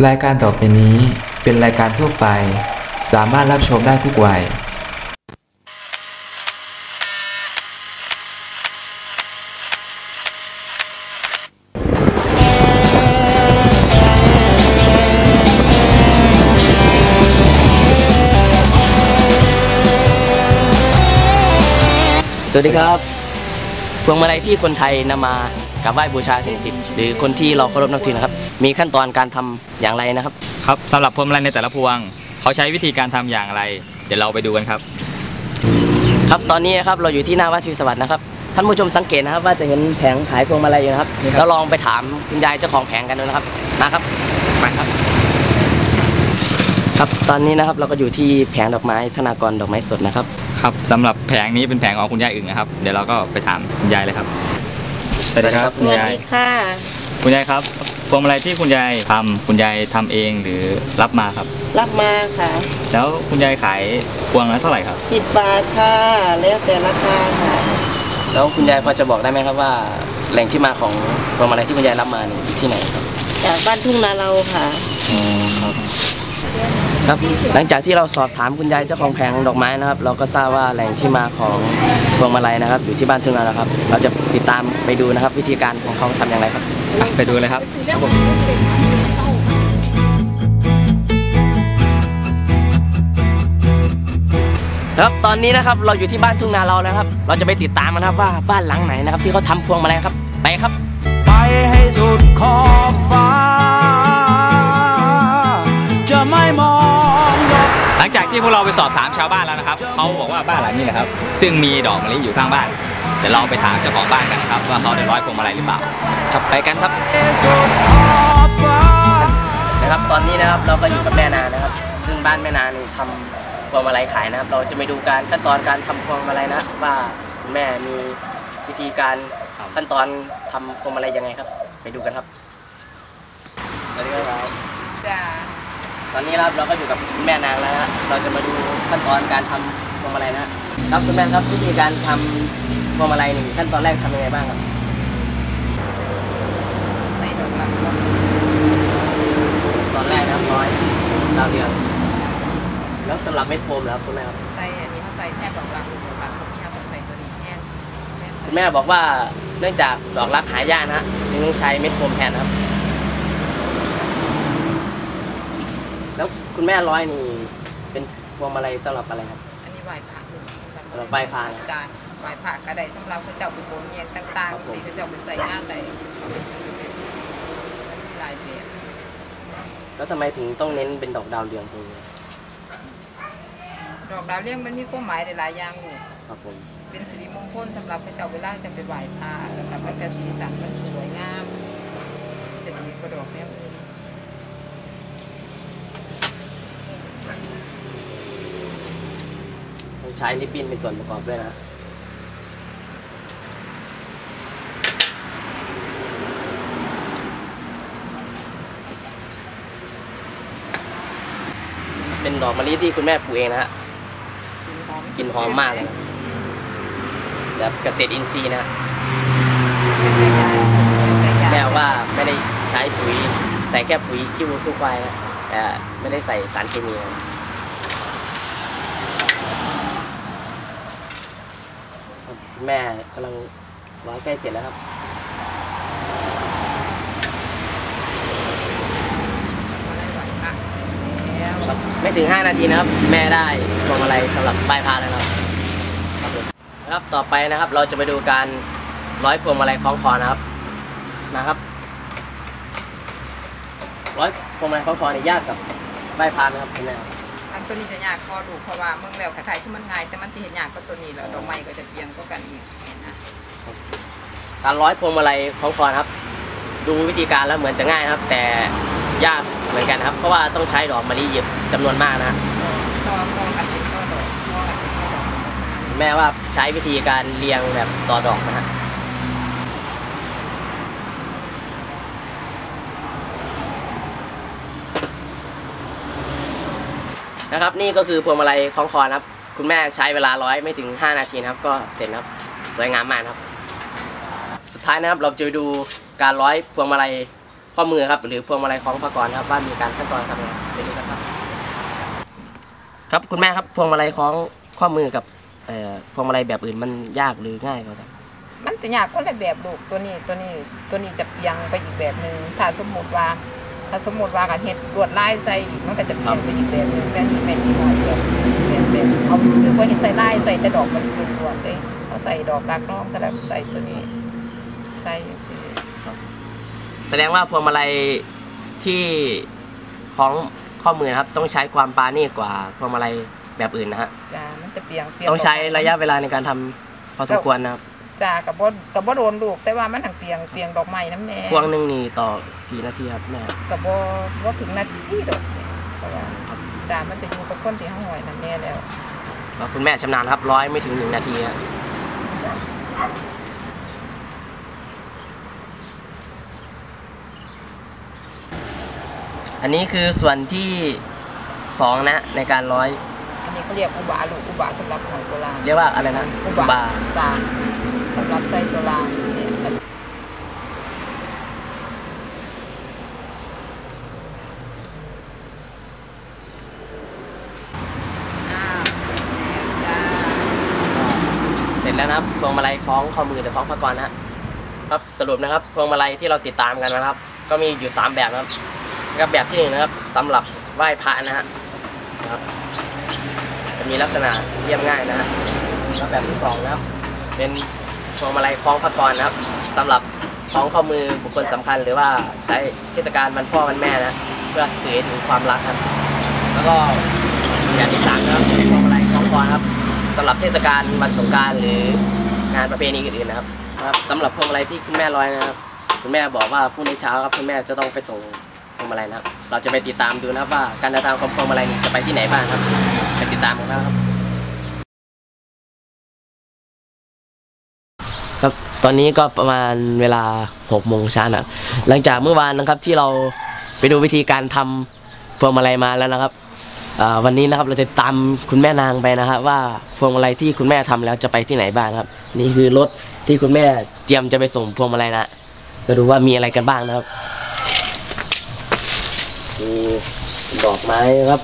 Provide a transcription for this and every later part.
รายการต่อไปนี้เป็นรายการทั่วไป สามารถรับชมได้ทุกวัย สวัสดีครับพวงมาลัยที่คนไทยนำมา กราบไหว้บูชาสิ่งศักดิ์สิทธิ์หรือคนที่เราเคารพนับถือนะครับ มีขั้นตอนการทำอย่างไรนะครับ ครับสำหรับพวงมาลัยในแต่ละพวง เขาใช้วิธีการทำอย่างไร เดี๋ยวเราไปดูกันครับ ครับตอนนี้นะครับเราอยู่ที่หน้าวัดชีวิตสวัสดิ์นะครับท่านผู้ชมสังเกตนะครับ ว่าจะเห็นแผงขายพวงมาลัยอยู่นะครับนี่ครับ เราลองไปถามคุณยายเจ้าของแผงกันดูนะครับนะครับมาครับ ครับ ตอนนี้นะครับเราก็อยู่ที่แผงดอกไม้ธนากรดอกไม้สดนะครับ ครับสำหรับแผงนี้เป็นแผงของคุณยายอึ่งนะครับ เดี๋ยวเราก็ไปถามคุณยายเลยครับ สวัสดีครับสคุวัณสดียายค่ะ คุณยายครับพวงมาลัยที่คุณยายทำคุณยายทำเองหรือรับมาครับ รับมาค่ะ แล้วคุณยายขายพวงละเท่าไหร่ครับสิบบาทค่ะแล้วแต่ราคาค่ะ แล้วคุณยายพอจะบอกได้ไหมครับว่า แหล่งที่มาของพวงมาลัยที่คุณยายรับมาเนี่ยอยู่ที่ไหนครับจากบ้านทุ่งนาเราค่ะครับ หลังจากที่เราสอบถามคุณยายเจ้าของแผงดอกไม้นะครับ เราก็ทราบว่าแหล่งที่มาของพวงมาลัยนะครับ อยู่ที่บ้านทุ่งนานะครับ เราจะติดตามไปดูนะครับ วิธีการของเขาทำอย่างไรครับอะไปดูเลยครับ ครับตอนนี้นะครับเราอยู่ที่บ้านทุ่งนาเราแล้วครับ เราจะไปติดตามกันนะครับว่าบ้านหลังไหนนะครับ ที่เขาทำพวงมาลัยครับ ไปครับ ไปให้สุดขอบฟ้า จะไม่มองดอก หลังจากที่พวกเราไปสอบถามชาวบ้านแล้วนะครับเขาบอกว่าบ้านหลังนี้นะครับ ซึ่งมีดอกมะลิอยู่ข้างบ้านเดี๋ยวเราไปถามเจ้าของบ้านกันนะครับ ว่าเขาได้ร้อยพวงมาลัยหรือเปล่าครับไปกันครับสุดขอบฟ้านะครับตอนนี้นะครับเราก็อยู่กับแม่นานะครับ ซึ่งบ้านแม่นานี่ทำพวงมาลัยขายนะครับ เราจะไปดูการขั้นตอนการทำพวงมาลัยนะ ว่าคุณแม่มีวิธีการครับขั้นตอนทำพวงมาลัยยังไงครับ ไปดูกันครับสวัสดีครับจ้า ตอนนี้นะครับเราก็อยู่กับคุณแม่นางแล้วฮะเราจะมาดูขั้นตอนการทำพวงมาลัยนะฮะครับคุณแม่ครับวิธีการทำพวงมาลัยนี่ขั้นตอนแรกทำยังไงบ้างครับใส่ดอกลักตอนแรกนะครับร้อยดาวเรืองแล้วสำหรับเม็ดโฟมแล้วคุณแม่ครับใส่อันนี้เขาใส่แทบดอกลักดอกลักเขาเนี่ยต้องใส่ตัวนี้แทนแทนคุณแม่บอกว่าเนื่องจากดอกรักหายากนะฮะจึงต้องใช้เม็ดโฟมแทนนะครับ แล้ว คุณแม่ร้อยนี่เป็นพวงมาลัยสำหรับอะไรครับ อันนี้ไหว้พระอยู่สำหรับไหว้พระนะ จ้าไหว้พระก็ได้สำหรับพระเจ้าไปโบนเยียงต่างครับผมๆสีพระเจ้าไปใส่งานได้มีหลายแบบแล้วทำไมถึงต้องเน้นเป็นดอกดาวเรืองตรงนี้ดอกดาวเรื่องมันมีความหมายหลายๆอย่างลูกครับผมเป็นสิริมงคลสำหรับพระเจ้าเวลาจะไปไหว้พระแล้วก็มันก็สีสันมันสวยงาม จะดีกว่าดอกแนวอื่น ต้อง ใช้ริบบิ้นเป็นส่วนประกอบด้วยนะเป็นดอกมะลิที่คุณแม่ปลูกเองนะฮะกลิ่นหอมมากเลยนะแบบเกษตรอินทรีย์นะฮะแม่บอกว่าไม่ได้ใช้ปุ๋ย ใส่แค่ปุ๋ยขี้วัวขี้ควายนะแต่ไม่ได้ใส่สารเคมีนะ แม่กำลังร้อยใกล้เสร็จแล้วครับครับไม่ถึง 5 นาทีนะครับ แม่ได้พวงมาลัยสำหรับป้ายพาแล้วนะครับครับผมนะครับต่อไปนะครับเราจะไปดูการร้อยพวงมาลัยคล้องคอนะครับนะครับร้อยพวงมาลัยคล้องคอเนี่ยยากกับป้ายพานะครับคุณแม่ครับอัน ตัวนี้จะยากคอดูเพราะว่าเมืองแล้วคล้ายๆที่มันง่ายแต่มันสิเห็นยากกว่าตัวนี้แล้วดอกไม้ก็จะเปลี่ยนก็กันอีกนะการร้อยพวงมาลัยคล้องคอนะครับ ดูวิธีการแล้วเหมือนจะง่ายนะครับ แต่ยากเหมือนกันนะครับ เพราะว่าต้องใช้ดอกมะลิเยอะจำนวนมากนะฮะต่อต่อกันเป็นต่อดอกต่อกันเป็นต่อดอกแม่ว่าใช้วิธีการเรียงแบบต่อดอกนะฮะ นะครับ นี่ก็คือพวงมาลัยคล้องคอนะครับ คุณแม่ใช้เวลาร้อยไม่ถึง 5 นาทีนะครับ ก็เสร็จนะครับ สวยงามมากครับ สุดท้ายนะครับเราจะดูการร้อยพวงมาลัยข้อมือครับ หรือพวงมาลัยของพระกรครับว่ามีการขั้นตอนทำยังไงไปดูกันครับ ครับคุณแม่ครับพวงมาลัยของข้อมือกับพวงมาลัยแบบอื่นมันยากหรือง่ายกว่ากันมันจะยากคนละแบบลูกตัวนี้ตัวนี้ตัวนี้จะเปียงไปอีกแบบหนึ่งถ้าสมมติว่า ถ้าสมมติว่ากันเห็ดลวดลายใส่มันก็จะเปลี่ยนไปอีกแบบนึ่งแต่นี่แม่ที่น้อยแบบแบบแบบเอาคือบ่เห็นใส่ลายใส่แต่ดอกมะลิล้วนๆเลยเอาใส่ดอกรักน้องแต่ละใส่ตัวนี้ ใส่แสดงว่าพวงมาลัยที่ของข้อมือนะครับ ต้องใช้ความปาณีตกว่าพวงมาลัยแบบอื่นนะฮะจ้ามันจะเปลียงเปลียงต้องใช้ระยะเวลาในการทำพอสมควรนะครับ จ้ากับบ่กับบ่โดนลูก แต่ว่ามันถังเปลียงเปลียงดอกไม้น้ำแน่พวงหนึ่งนี่ต่อกี่นาทีครับแม่กับบ่บ่ถึงนาทีดอกเพราะว่าจ้ามันจะอยู่กับคนที่ห้องหอยนั่นแน่แล้วก็คุณแม่ชำนาญครับร้อยไม่ถึงหนึ่งนาทีครับอันนี้คือส่วนที่สองนะในการร้อย อันนี้เขาเรียกอุบาลูกอุบาสำหรับหอยตัวลางเรียกว่าอะไรนะ อุอุบาบาจ้า สำหรับใส่ตัวลางเนี่ยเสร็จแล้วจ้าเสร็จแล้วนะครับพวงมาลัยคล้องข้อมือหรือคล้องพระกรนะฮะครับสรุปนะครับพวงมาลัยที่เราติดตามกันนะครับ ก็มีอยู่ 3 แบบนะครับนะครับแบบที่หนึ่งนะครับสำหรับไหว้พระนะฮะครับจะมีลักษณะเรียบง่ายนะฮะแล้วแบบที่สองนะครับเป็น วงมาลัยคล้องพระกรนะครับสำหรับคล้องข้อมือบุคคลสำคัญ หรือว่าใช้เทศกาลวันพ่อวันแม่นะเพื่อสื่อถึงความรักครับ แล้วก็แบบที่สามนะครับเป็นพวงมาลัยคล้องคอครับสำหรับเทศกาลวันสงการหรืองานประเพณีอื่นๆนะครับครับสำหรับพวงมาลัยที่คุณแม่ร้อยนะครับ คุณแม่บอกว่าพรุ่งนี้เช้าครับคุณแม่จะต้องไปส่งพวงมาลัยนะครับ เราจะไปติดตามดูนะครับว่าการเดินทางของพวงมาลัยจะไปที่ไหนบ้างครับไปติดตามกันนะครับ ครับตอนนี้ก็ประมาณเวลา6โมงเช้านะหลังจากเมื่อวานนะครับที่เราไปดูวิธีการทำพวงมาลัยมาแล้วนะครับวันนี้นะครับเราจะตามคุณแม่นางไปนะครับว่าพวงมาลัยที่คุณแม่ทำแล้วจะไปที่ไหนบ้างครับ นี่คือรถที่คุณแม่เตรียมจะไปส่งพวงมาลัยนะก็ดูว่ามีอะไรกันบ้างนะครับมีดอกไม้ครับ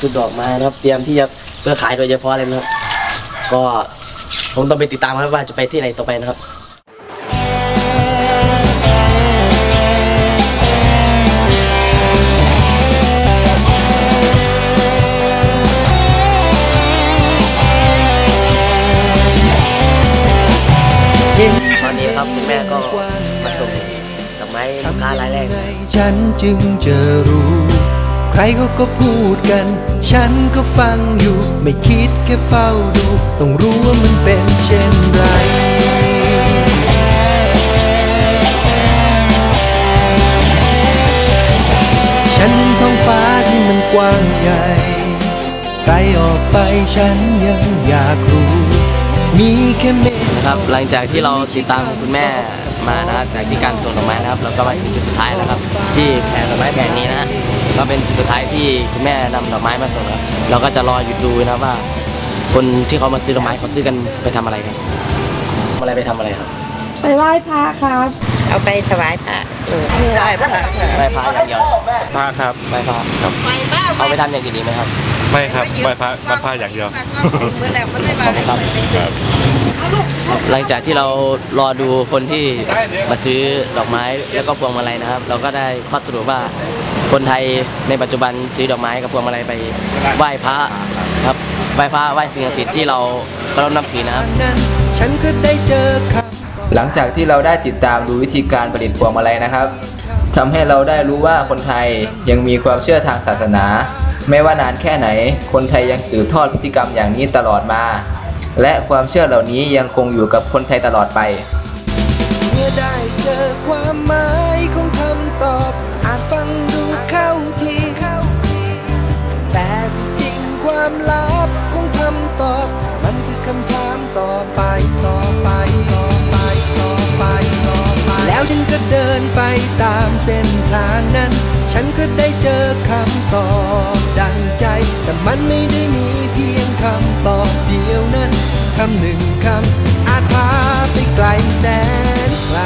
ชุดดอกไม้นะครับ เตรียมที่จะเพื่อขายโดยเฉพาะเลยนะครับ ก็ ผมต้องไปติดตามครับว่าจะไปที่ไหนต่อไปนะครับตอนนี้ครับคุณแม่ก็มาส่งดอกไม้ลูกค้ารายแรกฉันจึงจะรู้ใค รเขาก็พูดกัน ฉันก็ฟังอยู่ ไม่คิดแค่เฝ้าดู ต้องรู้ว่ามันเป็นเช่นไรฉันเห็นท้องฟ้าที่มันกว้างใหญ่ ไกลออกไปฉันยังอยากรู้ มีแค่เมฆนะครับหลังจากที่เราติดตามคุณแม่มานะจากที่การส่งดอกไม้นะครับ เราก็มาถึงจุดสุดท้ายแล้วครับ ที่แผงดอกไม้แผงนี้นะ ก็เป็นจุดสุดท้ายที่คุณแม่นำดอกไม้มาส่งแล้วเราก็จะรออยู่ดูนะครับว่า คนที่เขามาซื้อดอกไม้เขาซื้อกันไปทำอะไรกันทำอะไรไปทำอะไรครับ ไปไหว้พระครับ เอาไปถวายพระเออถวายพระไหว้พระอย่างเดียวพระครับไหว้พระครับเอาไปทำอย่างอื่นดีกไหมครับ ไม่ครับไหว้พระไหว้พระอย่างเดียวเมื่อแล้วมันได้ขอบคุณครับครับหลังจากที่เรารอดูคนที่มาซื้อดอกไม้แล้วก็พวงมาลัยนะครับ เราก็ได้ข้อสรุปว่า คนไทยในปัจจุบันซื้อดอกไม้กับพวงมาลัยไปไหว้พระครับไหว้พระไหว้สิ่งศักดิ์สิทธิ์ที่เราเคารพนับถือนะครับนั้นฉันก็ได้เจอคำหลังจากที่เราได้ติดตามดูวิธีการผลิตพวงมาลัยนะครับทำให้เราได้รู้ว่าคนไทยยังมีความเชื่อทางศาสนา ไม่ว่านานแค่ไหน คนไทยยังสืบทอดพฤติกรรมอย่างนี้ตลอดมา และความเชื่อเหล่านี้ยังคงอยู่กับคนไทยตลอดไปเมื่อได้เจอความหมาย ตามเส้นทางนั้น ฉันก็ได้เจอคำตอบดังใจ แต่มันไม่ได้มีเพียงคำตอบเดียวนั้นคำหนึ่งคำอาจพาไปไกลแสนไกล